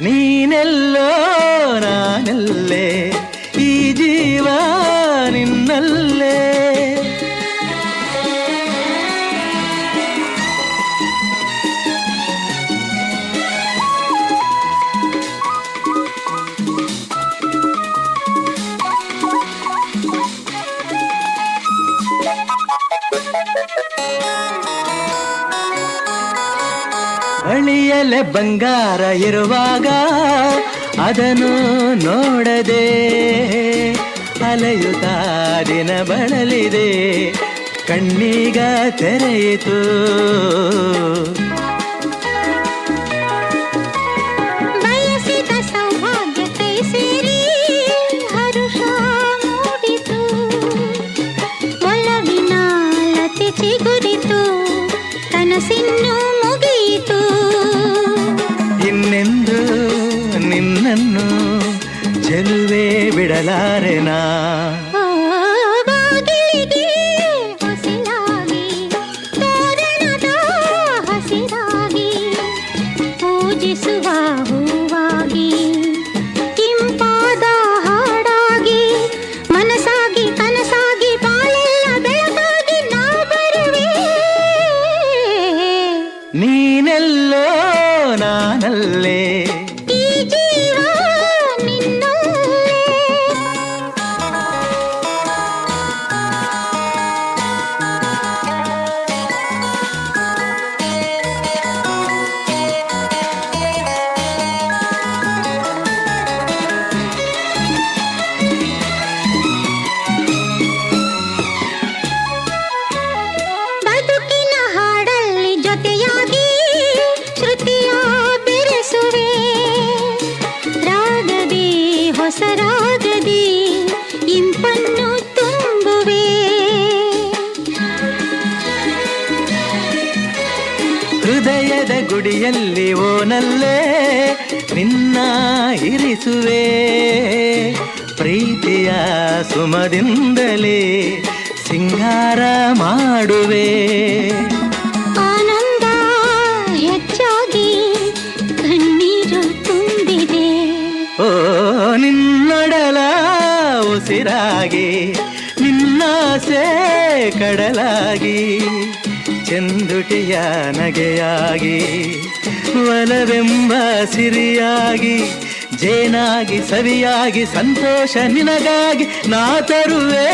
ನೀನೆಲ್ಲೋ ನಾನಲ್ಲೇ ಬಳಿಯಲೆ ಬಂಗಾರ ಇರುವಾಗ ಅದನ್ನು ನೋಡದೆ ಅಲೆಯುತ್ತ ದಿನ ಬಳಲಿದೆ. ಕಣ್ಣೀಗ ತೆರೆಯಿತು. ಬಯಸಿದ ಬೆಳಕಾಗಿ ನಾ. ಬಿಡಲಾರೆನಾ ನೀನೆಲ್ಲೋ ನಾನಲ್ಲೇ ಹೃದಯದ ಗುಡಿಯಲ್ಲಿ ಓನಲ್ಲೇ ನಿನ್ನ ಇರಿಸುವೆ. ಪ್ರೀತಿಯ ಸುಮದಿಂದಲೇ ಸಿಂಗಾರ ಮಾಡುವೆ. ಆನಂದ ಹೆಚ್ಚಾಗಿ ಕಣ್ಣೀರು ತುಂಬಿದೆ. ಓ ನಿನ್ನಡಲ ಉಸಿರಾಗಿ ನಿನ್ನಾಸೆ ಕಡಲಾಗಿ. ಚೆಂದುಟಿಯ ನಗೆಯಾಗಿ ವಲವೆಂಬ ಸಿರಿಯಾಗಿ ಜೇನಾಗಿ ಸವಿಯಾಗಿ ಸಂತೋಷ ನಿನಗಾಗಿ ನಾ ತರುವೇ